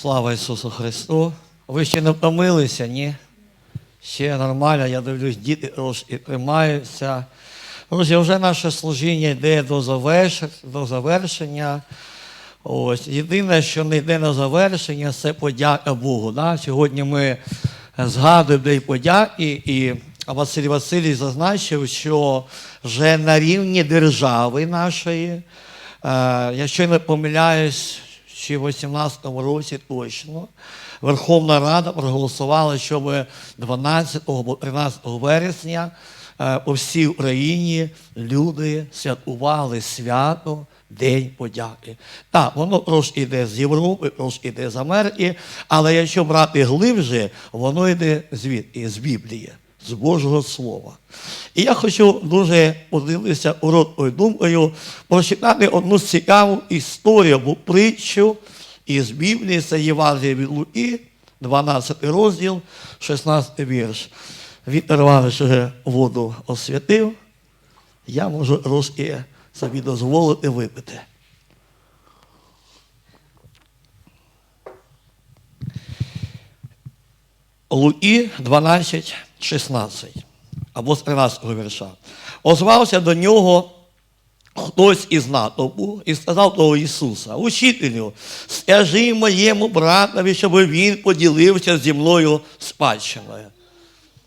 Слава Ісусу Христу. Ви ще не втомилися, ні? Ще нормально, я дивлюсь, діти трошки тримаються. Друзі, вже наше служіння йде до завершення. До завершення. Ось. Єдине, що не йде на завершення, це подяка Богу. Да? Сьогодні ми згадуємо День подяки, і Василь Васильович зазначив, що вже на рівні держави нашої, я не помиляюсь, ще в 2018 році точно, Верховна Рада проголосувала, щоб 12 або 13 вересня е, по всій Україні люди святкували свято День подяки. Так, воно трошки йде з Європи, трошки йде з Америки, але якщо брати глибше, воно йде звідки? З Біблії, з Божого Слова. І я хочу дуже поділитися короткою думкою, прочитати одну цікаву історію або притчу із Біблії, це Євангеліє від Луки, 12 розділ, 16 вірш. Віктор Іванович вже воду освятив, я можу трошки собі дозволити випити. Луки 12, 16, або з 13 вірша. Озвався до нього хтось із натовпу і сказав до Ісуса, учителю, скажи моєму братові, щоб він поділився зі мною спадщиною.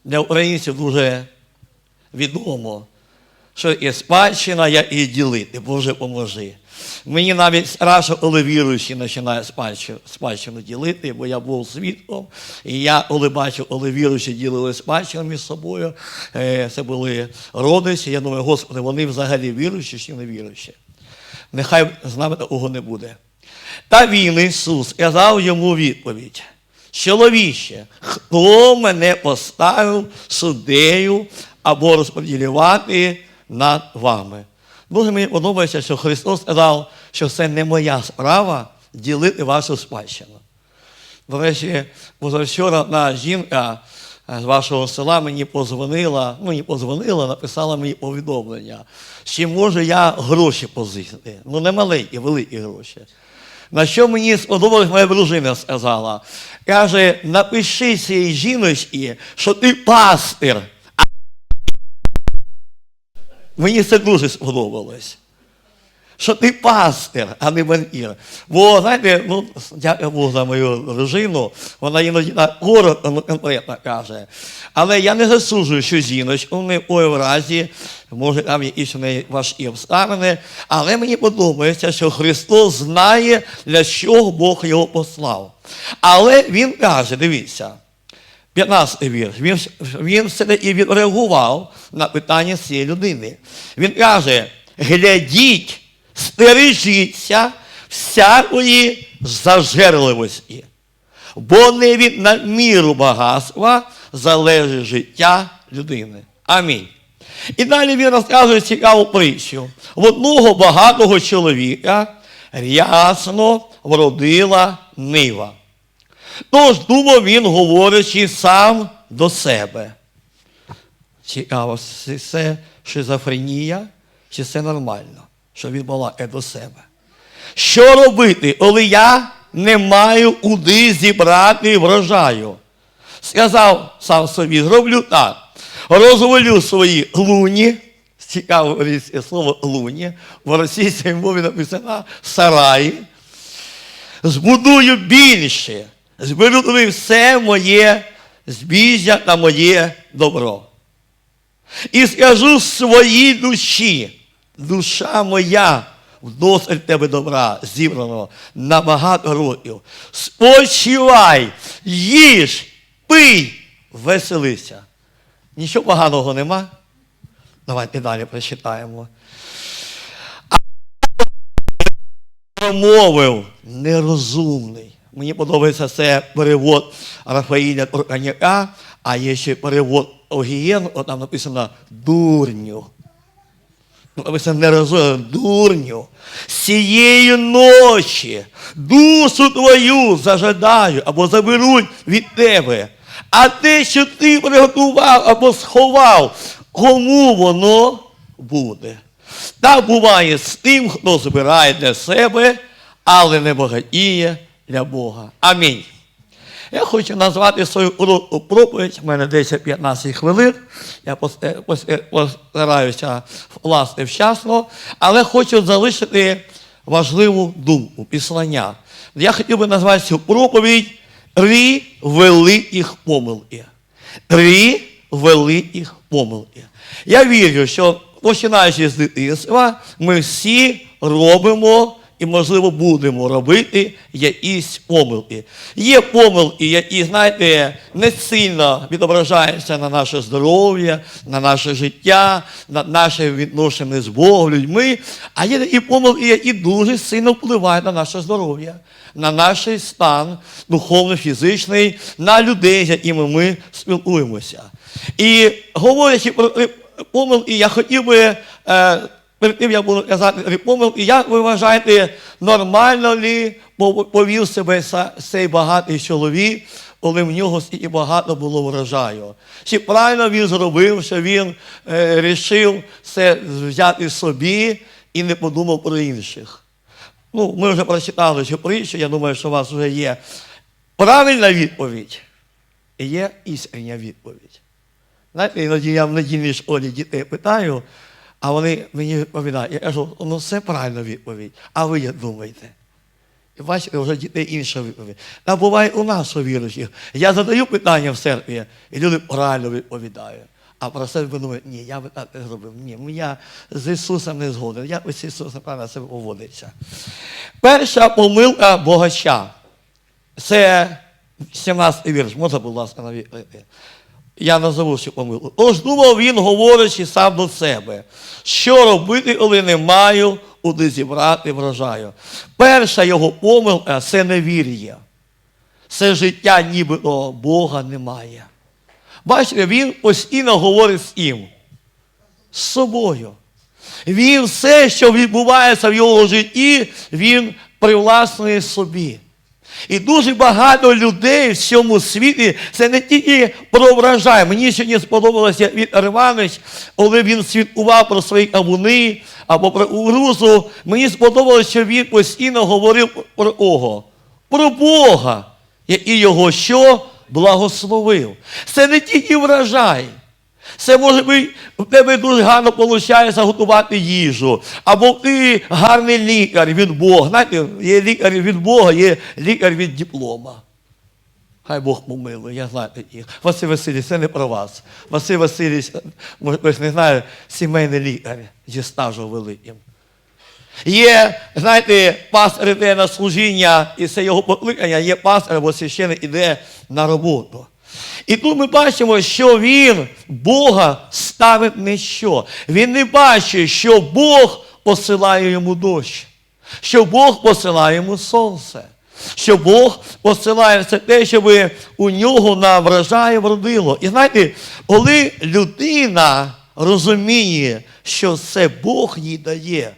Для українців дуже відомо, що є спадщина, я і ділити, Боже поможи. Мені навіть страшно, коли віруючі починає спадщину, спадщину ділити, бо я був свідком, і я, коли бачив, коли віруючі ділили спадщину між собою, е, це були родичі, я думаю, Господи, вони взагалі віруючі чи не віруючі. Нехай з нами такого не буде. Та він, Ісус, сказав йому відповідь. Чоловіче, хто мене поставив суддею або розподілювати над вами? Дуже мені подобається, що Христос сказав, що це не моя справа ділити вашу спадщину. До речі, позавчора одна жінка з вашого села мені позвонила, ну не позвонила, написала мені повідомлення, чи можу я гроші позичити. Ну, не маленькі, великі гроші. На що мені сподобалось, моя дружина сказала. Каже, напиши цій жіночці, що ти пастир. Мені це дуже сподобалось. Що ти пастир, а не банкір. Бо, знаєте, ну, дякую Богу за мою дружину, вона іноді так коротко, ну, конкретно каже. Але я не засуджую, що жіночку не в разі, може там якісь у неї важкі обставини, але мені подобається, що Христос знає, для чого Бог його послав. Але Він каже, дивіться, 15 вірш. Він, він і відреагував на питання цієї людини. Він каже: глядіть, стережіться всякої зажерливості, бо не від надміру багатства залежить життя людини. Амінь. І далі він розказує цікаву притчу. В одного багатого чоловіка рясно вродила нива. Тож думав він, говорячи сам до себе. Цікаво, це шизофренія, чи це нормально, що він балакає до себе. Що робити, коли я не маю куди зібрати врожаю? Сказав сам собі, зроблю так. Розвалю свої луні, цікаво російське слово луні, в російській мові написано сараї, збудую більше тобі все моє збіжжя та моє добро. І скажу своїй душі, душа моя, вдосталь тебе добра, зібраного на багато років. Спочивай, їж, пий, веселися. Нічого поганого нема. Давайте далі прочитаємо. Промовив нерозумний. Мені подобається це перевод Рафаїля Турканяка, а є ще перевод Огієн, от там написано дурню. Написано нерозумно, дурню. Сієї ночі душу твою зажадаю або заберуть від тебе. А те, що ти приготував або сховав, кому воно буде? Так буває з тим, хто збирає для себе, але не багатіє для Бога. Амінь. Я хочу назвати свою проповідь, у мене 10-15 хвилин. Я е, е, постараюся власне вчасно, але хочу залишити важливу думку, післання. Я хотів би назвати цю проповідь Три великих помилки. Три великих помилки. Я вірю, що починаючи з дитинства, ми всі робимо і, можливо, будемо робити якісь помилки. Є помилки, які, знаєте, не сильно відображаються на наше здоров'я, на наше життя, на наше відношення з Богом, людьми, а є такі помилки, які дуже сильно впливають на наше здоров'я, на наш стан духовно-фізичний, на людей, з якими ми спілкуємося. І говорячи про е, помилки, я хотів би. Е, Перед тим я буду казати три помилки, як ви вважаєте, нормально ли повів себе цей багатий чоловік, коли в нього стільки багато було врожаю? Чи правильно він зробив, що він е, рішив це взяти собі і не подумав про інших? Ну, ми вже прочитали цю притчу, я думаю, що у вас вже є правильна відповідь і є іскрення відповідь. Знаєте, іноді я в недільній школі дітей питаю, а вони мені відповідають. Я кажу, ну це правильна відповідь. А ви як думаєте? І бачите, вже дітей інша відповідь. Та буває у нас у віруючих. Я задаю питання в церкві, і люди правильно відповідають. А про себе думають, ні, я би так не зробив. Ні, ну, я з Ісусом не згоден. Я ось Ісус неправильно себе поводиться. Перша помилка богача. Це 17-й вірш. Можна, будь ласка, навіть. Я назову цю помилку. Тож думав він, говорячи сам до себе, що робити, коли не маю, куди зібрати врожаю. Перша його помилка це невір'я. Це життя, нібито Бога немає. Бачите, він постійно говорить з ким? З собою. Він все, що відбувається в його житті, він привласнює собі. І дуже багато людей в цьому світі це не тільки про врожай. Мені сьогодні сподобалося від Іванович, коли він свідкував про свої кавуни або про угрузу. Мені сподобалося, що він постійно говорив про кого? Про Бога, який його що благословив. Це не тільки врожай. Це може бути, в тебе дуже гарно виходить готувати їжу. Або ти гарний лікар від Бога. Знаєте, є лікар від Бога, є лікар від диплома. Хай Бог помилує, я знаю таких. Василь Васильович, це не про вас. Василь Васильович, може, не знає, сімейний лікар зі стажу великим. Є, знаєте, пастор іде на служіння, і це його покликання, є пастор або священник іде на роботу. І тут ми бачимо, що він Бога ставить не що. Він не бачить, що Бог посилає йому дощ, що Бог посилає йому сонце, що Бог посилає все те, щоб у нього на врожаї вродило. І знаєте, коли людина розуміє, що це Бог їй дає,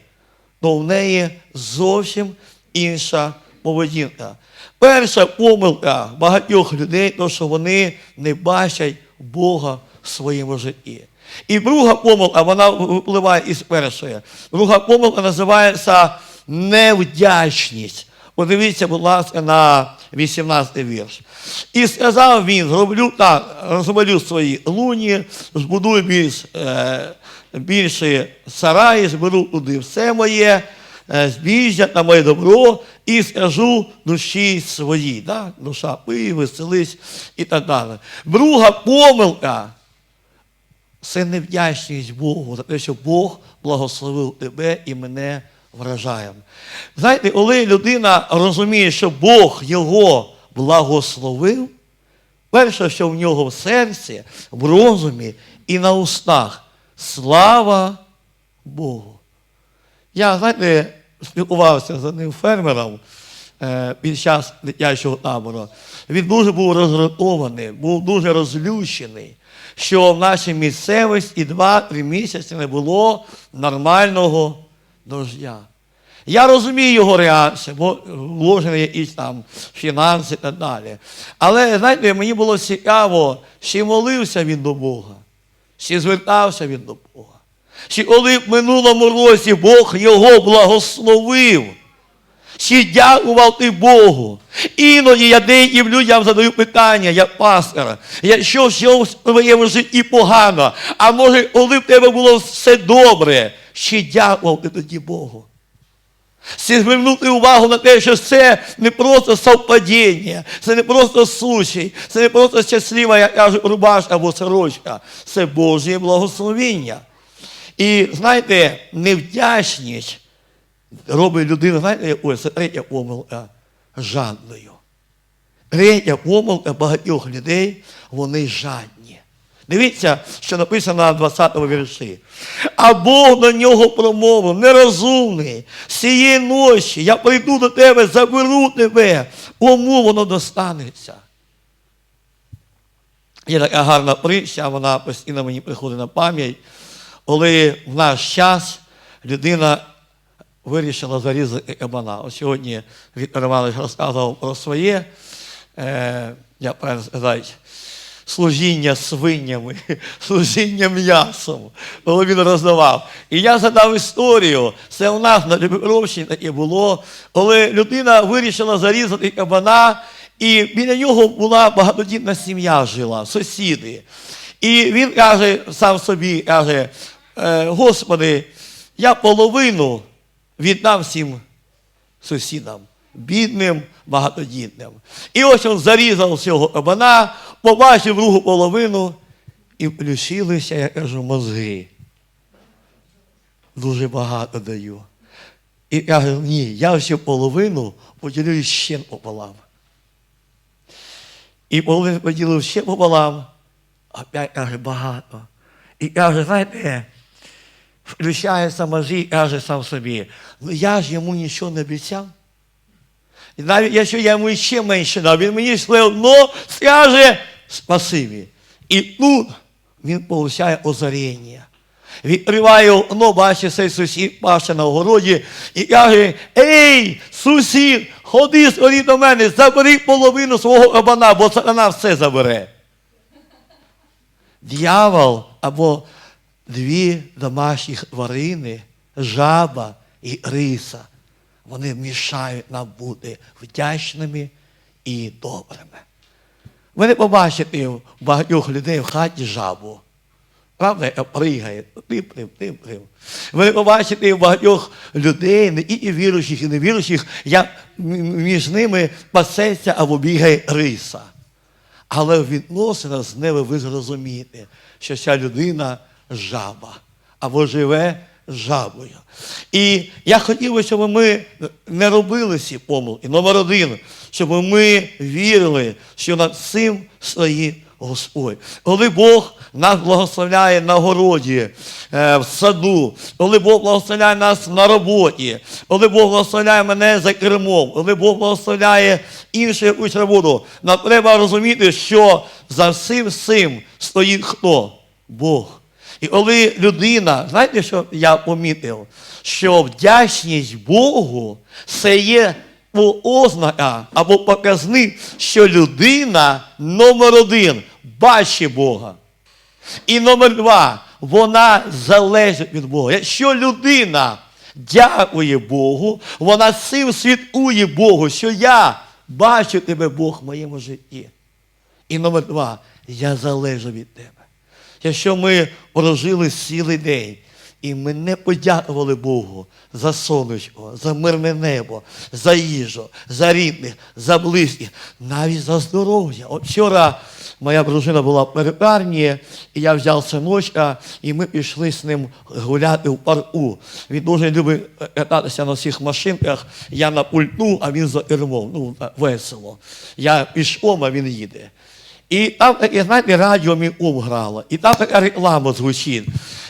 то в неї зовсім інша поведінка. Перша помилка багатьох людей, то що вони не бачать Бога в своєму житті. І друга помилка, вона випливає із першої. Друга помилка називається невдячність. Подивіться, будь ласка, на 18 вірш. І сказав він: зроблю так, розвалю свої луні, збудую більш, е, більше сараї, зберу туди все моє, е, збіжжя на моє добро і скажу душі своїй. Да? Душа пий, веселись і так далі. Друга помилка це невдячність Богу за те, що Бог благословив тебе і мене вражаєм. Знаєте, коли людина розуміє, що Бог його благословив, перше, що в нього в серці, в розумі і на устах слава Богу. Я, знаєте, спілкувався з одним фермером е, під час дитячого табору. Він дуже був розгратований, був дуже розлющений, що в нашій місцевості 2-3 місяці не було нормального дождя. Я розумію його реакцію, бо вложені якісь там фінанси і так далі. Але, знаєте, мені було цікаво, чи молився він до Бога, чи звертався він до Бога. Чи коли в минулому році Бог його благословив, Чи дякував ти Богу? Іноді я деяким людям задаю питання, як пастор, якщо в твоєму житті погано, а може, коли в тебе було все добре, чи дякував ти тоді Богу? Всі звернути увагу на те, що це не просто совпадіння, це не просто случай, це не просто щаслива, як кажуть, рубашка або сорочка, це Божє благословіння. І знаєте, невдячність робить людину, знаєте, якою? це третя помилка жадною. Третя помилка багатьох людей, вони жадні. Дивіться, що написано на 20 му вірші. А Бог до нього промовив, нерозумний, сієї ночі я прийду до тебе, заберу тебе, кому воно достанеться. Є така гарна притча, вона постійно мені приходить на пам'ять, коли в наш час людина вирішила зарізати кабана. Ось сьогодні Віктор Іванович розказував про своє, е, як правильно сказати, служіння свинями, служіння м'ясом, коли він роздавав. І я задав історію, це у нас на Дніпровщині таке було, коли людина вирішила зарізати кабана, і біля нього була багатодітна сім'я жила, сусіди. І він каже сам собі, каже, «Е, Господи, я половину віддам всім сусідам, бідним, багатодітним. І ось він зарізав цього кабана, побачив другу половину і включилися, я кажу, мозги. Дуже багато даю. І каже, ні, я ще половину поділю ще пополам. І коли поділив ще пополам, опять каже, багато. І каже, знаєте, включається мозги і каже сам собі, ну я ж йому нічого не обіцяв. І навіть якщо я йому ще менше дав, він мені все одно скаже спасибі. І тут він получає озаріння. Відкриває окно, бачить цей сусід паше на огороді і каже: Ей, сусід, ходи скорі до мене, забери половину свого кабана, бо сатана все забере. Дьявол або дві домашніх тварини, жаба і риса, вони мішають нам бути вдячними і добрими. Ви не побачите в багатьох людей в хаті жабу. Правда, яка пригає, типлив, типлив. Ви не побачите в багатьох людей, не і віруючих, і невіруючих, як між ними пасеться або бігає риса. Але в відносинах з ними ви зрозумієте, що ця людина жаба або живе жабою. І я хотів би, щоб ми не робили ці помилки. Номер один, щоб ми вірили, що над цим стоїть Господь. Коли Бог нас благословляє на городі, е, в саду, коли Бог благословляє нас на роботі, коли Бог благословляє мене за кермом, коли Бог благословляє іншу якусь роботу, нам треба розуміти, що за всім цим стоїть хто? Бог. І коли людина, знаєте, що я помітив? Що вдячність Богу це є ознака або показник, що людина номер один бачить Бога. І номер два, вона залежить від Бога. Якщо людина дякує Богу, цим цим свідкує Богу, що я бачу тебе, Бог, в моєму житті. І номер два, я залежу від тебе. Якщо ми прожили цілий день, і ми не подякували Богу за сонечко, за мирне небо, за їжу, за рідних, за близьких, навіть за здоров'я. От вчора моя дружина була в перукарні, і я взяв синочка, і ми пішли з ним гуляти в парку. Він дуже любить кататися на всіх машинках. Я на пульту, а він за кермом. Ну, весело. Я пішком, а він їде. І там таке, знаєте, радіо мій ум і там така реклама звучить.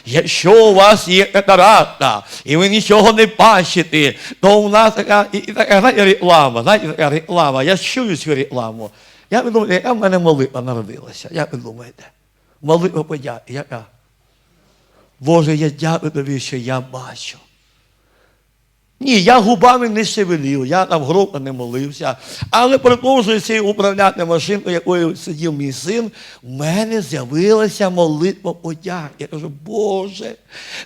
Якщо у вас є катаракта, і ви нічого не бачите, то у нас така, і, і така знаєте, реклама, знаєте, така реклама. Я чую цю рекламу. Я ви думаєте, яка в мене молитва народилася? Як ви думаєте? Молитва подяки, яка? Боже, я дякую тобі, що я бачу. Ні, я губами не шевелів, я там громко не молився. Але продовжуючи управляти машиною, якою сидів мій син, в мене з'явилася молитва подяки. Я кажу, Боже,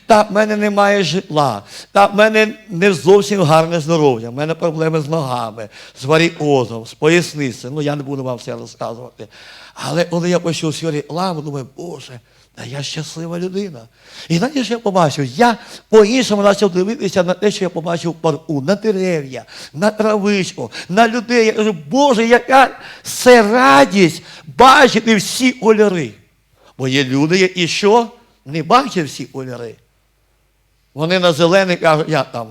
та в мене немає житла, та в мене не зовсім гарне здоров'я, в мене проблеми з ногами, з варіозом, з поясницею. Ну, я не буду вам все розказувати. Але коли я почув сьогодні ламу, думаю, Боже, та я щаслива людина. І знаєте, що я побачив? Я по-іншому почав дивитися на те, що я побачив в парку, на дерев'я, на травичку, на людей. Я кажу, Боже, яка це радість бачити всі кольори. Бо є люди, які що? Не бачать всі кольори. Вони на зелений кажуть, я там.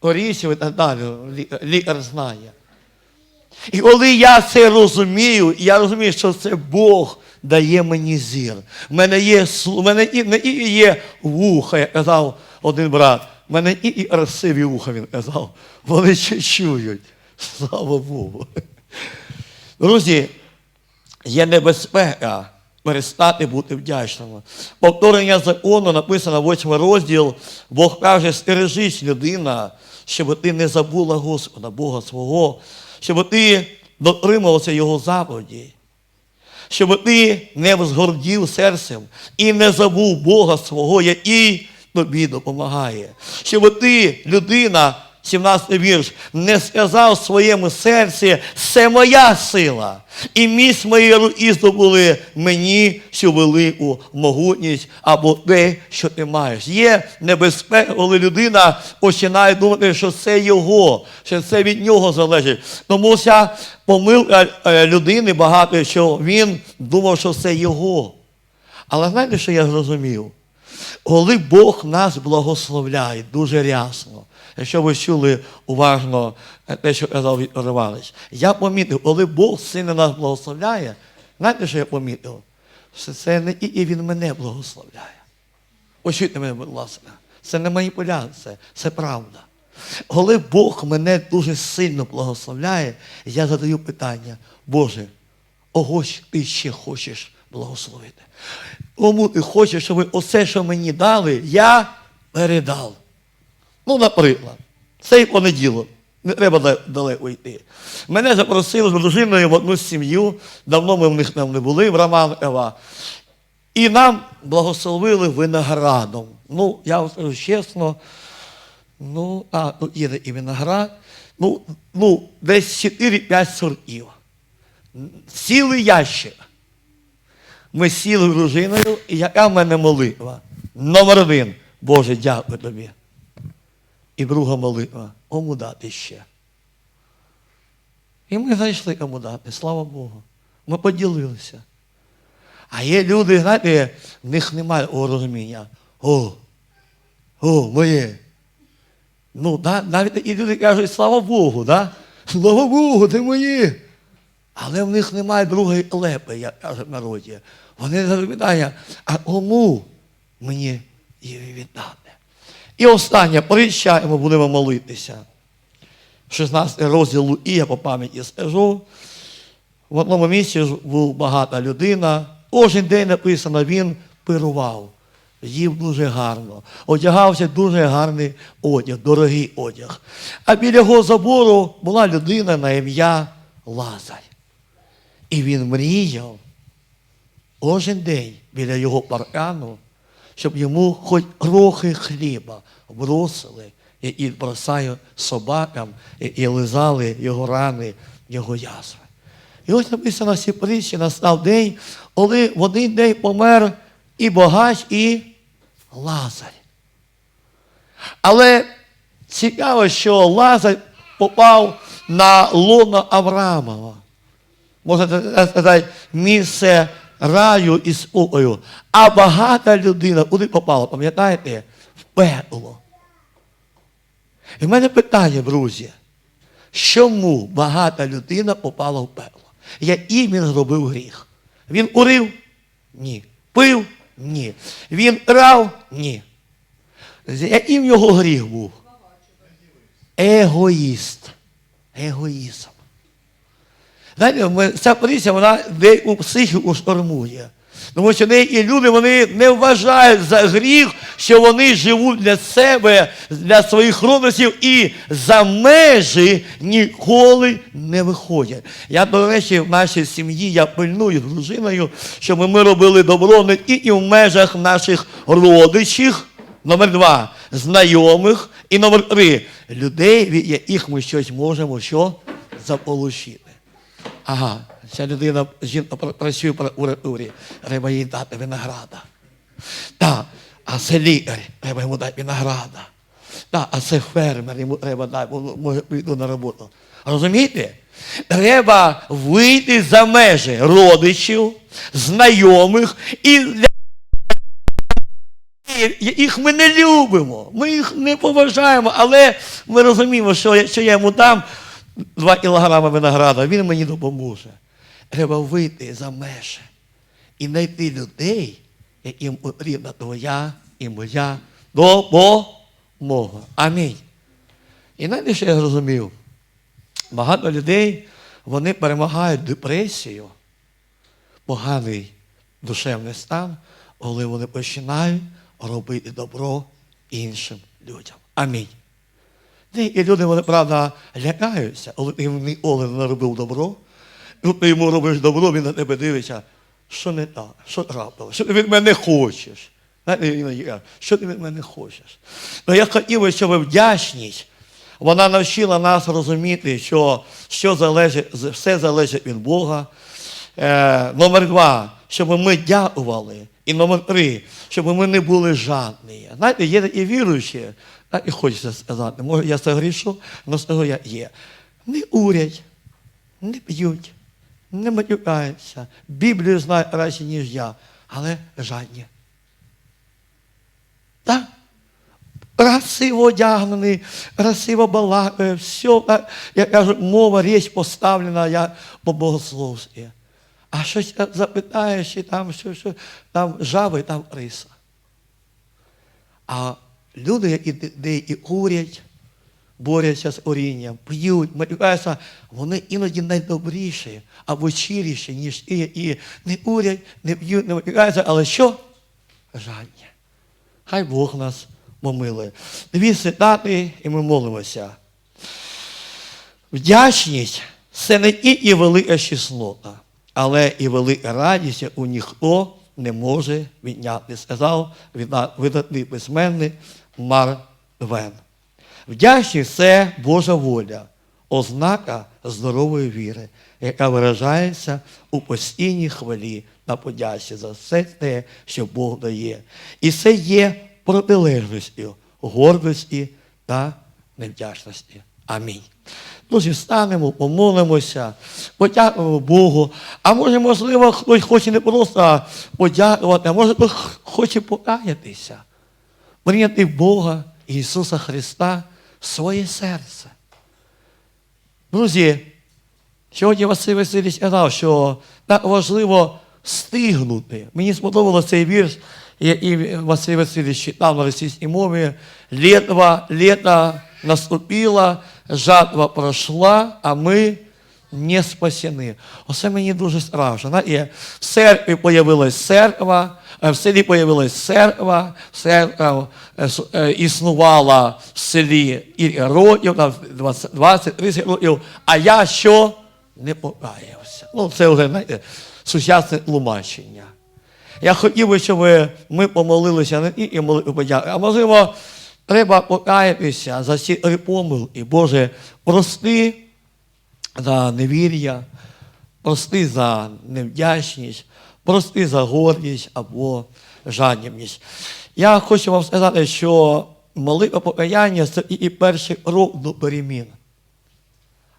Орісів і так далі, лікар знає. І коли я це розумію, я розумію, що це Бог дає мені зір. В мене є, в мене і, не і є вуха, як казав один брат. В мене і, і красиві вуха, він казав. Вони ще чують. Слава Богу. Друзі, є небезпека перестати бути вдячними. Повторення закону написано 8 розділ, Бог каже, стережись людина, щоб ти не забула Господа, Бога свого, щоб ти дотримувався Його заповіді, щоб ти не взгордів серцем і не забув Бога свого, який тобі допомагає. Щоб ти, людина, 17 вірш, не сказав в своєму серці, це моя сила. І міць мої руки здобули мені всю велику могутність або те, що ти маєш. Є небезпека, коли людина починає думати, що це його, що це від нього залежить. Тому ця помилка е, людини багато, що він думав, що це його. Але знаєте, що я зрозумів? Коли Бог нас благословляє дуже рясно, якщо ви чули уважно е, те, що казав Віктор я помітив, коли Бог сильно нас благословляє, знаєте, що я помітив? Що це не і, Він мене благословляє. Почуйте мене, будь ласка, це не маніпуляція, це правда. Коли Бог мене дуже сильно благословляє, я задаю питання, Боже, ого ж ти ще хочеш благословити? Кому ти хочеш, щоб оце, що мені дали, я передав. Ну, наприклад, цей понеділок. Не треба далеко йти. Мене запросили з дружиною в одну сім'ю, давно ми в них там не були, в Роман Ева. І нам благословили виноградом. Ну, я вам скажу чесно, ну, а, тут є і виноград, ну, ну десь 4-5 сортів. Цілий ящик. Ми сіли з дружиною, і яка в мене молитва? Номер один. Боже, дякую тобі. І друга молитва. Кому дати ще. І ми знайшли кому дати, слава Богу. Ми поділилися. А є люди, знаєте, в них немає розуміння. О, о, моє. Ну, да, навіть і люди кажуть, слава Богу, да? слава Богу, ти моє. Але в них немає другої лепи, як кажуть в народі. Вони запитання, а кому мені її віддати? І останнє, прищаємо, будемо молитися. 16 розділ Луї, я по пам'яті скажу. В одному місці був багата людина. Кожен день написано, він пирував, їв дуже гарно, одягався дуже гарний одяг, дорогий одяг. А біля його забору була людина на ім'я Лазарь. І він мріяв кожен день біля його паркану, щоб йому хоч трохи хліба бросили і, і бросають собакам, і, і лизали його рани, його язви. І ось написано в цій притчі, настав день, коли в один день помер і богач, і Лазарь. Але цікаво, що Лазар попав на лоно Авраамова. Можна сказати, місце раю і спокою. А багата людина, куди попала, пам'ятаєте? В пекло. І в мене питання, друзі, чому багата людина попала в пекло? Який він зробив гріх? Він курив? Ні. Пив? Ні. Він крав? Ні. Який в нього гріх був? Егоїст. Егоїзм. Знаєте, ця притча, вона у психіку штормує. Тому що деякі люди вони не вважають за гріх, що вони живуть для себе, для своїх родичів і за межі ніколи не виходять. Я, до речі, в нашій сім'ї я пильную з дружиною, щоб ми робили добро не тільки в межах наших родичів, номер два, знайомих, і номер три, людей, від яких ми щось можемо що заполучити. Ага, ця людина, жінка пр- працює в прокуратурі, треба їй дати винограда. Так, а це лікар, треба йому дати винограда. Так, а це фермер, йому треба дати, може прийду на роботу. Розумієте? Треба вийти за межі родичів, знайомих і для їх ми не любимо, ми їх не поважаємо, але ми розуміємо, що якщо я йому дам 2 кілограми винограда, він мені допоможе. Треба вийти за межі і знайти людей, яким потрібна твоя і моя допомога. Амінь. І знаєте, що я зрозумів? Багато людей вони перемагають депресію, поганий душевний стан, коли вони починають робити добро іншим людям. Амінь. Деякі люди, вони, правда, лякаються, але ти йому ніколи не робив добро. І от ти йому робиш добро, він на тебе дивиться, що не так, що трапилося, що ти від мене хочеш. Що ти від мене хочеш? Ну, я хотів би, щоб вдячність, вона навчила нас розуміти, що, що залежить, все залежить від Бога. Е, номер два, щоб ми дякували. І номер три, щоб ми не були жадні. Знаєте, є такі віруючі, так і хочеться сказати, може я согрішу, але того я є. Не урять, не п'ють, не матюкаються. Біблію знають краще, ніж я, але жадні. Так? Красиво одягнений, красиво балакає, все, так, як кажуть, мова, річ поставлена я по богословстві. А щось запитаєш, і там що, що, там жаби, там риса. А люди, які курять, борються з орінням, п'ють, матюкаються, вони іноді найдобріші або щиріші, ніж ті, які не курять, не п'ють, не матюкаються, але що? Жадні. Хай Бог нас помилує. Дві цитати, і ми молимося. Вдячність це не тільки велика чеснота, але і велика радість, яку ніхто не може відняти, сказав видатний письменник Марк Твен. Вдячність це Божа воля, ознака здорової віри, яка виражається у постійній хвалі та подячі за все те, що Бог дає. І це є протилежністю гордості та невдячності. Амінь. Друзі, станемо, помолимося, подякуємо Богу. А може, можливо, хтось хоче не просто подякувати, а може хтось хоче покаятися, прийняти Бога Ісуса Христа в своє серце. Друзі, сьогодні Василь Васильович сказав, що так важливо стигнути. Мені сподобався цей вірш, який Василь Васильович читав на російській мові. Літва, літо наступило, жатва пройшла, а ми не спасені. Оце мені дуже страшно. Знаєте, В церкві появилась церква, е, в селі появилась церква, церква е, е, існувала в селі і років, там 20-30 років, а я що? Не покаявся. Ну, це вже, знаєте, сучасне тлумачення. Я хотів би, щоб ми помолилися не тільки молитву подяки, а можливо, треба покаятися за три помилки. Боже, прости за невір'я, прости за невдячність, прости за гордість або жадібність. Я хочу вам сказати, що молитва покаяння це і перший крок до перемін.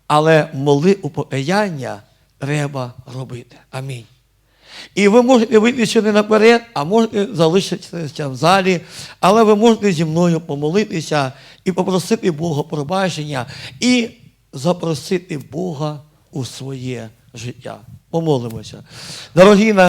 Але молитву покаяння треба робити. Амінь. І ви можете вийти не наперед, а можете залишитися в залі, але ви можете зі мною помолитися і попросити Бога пробачення і запросити Бога у своє життя. Помолимося. Дорогі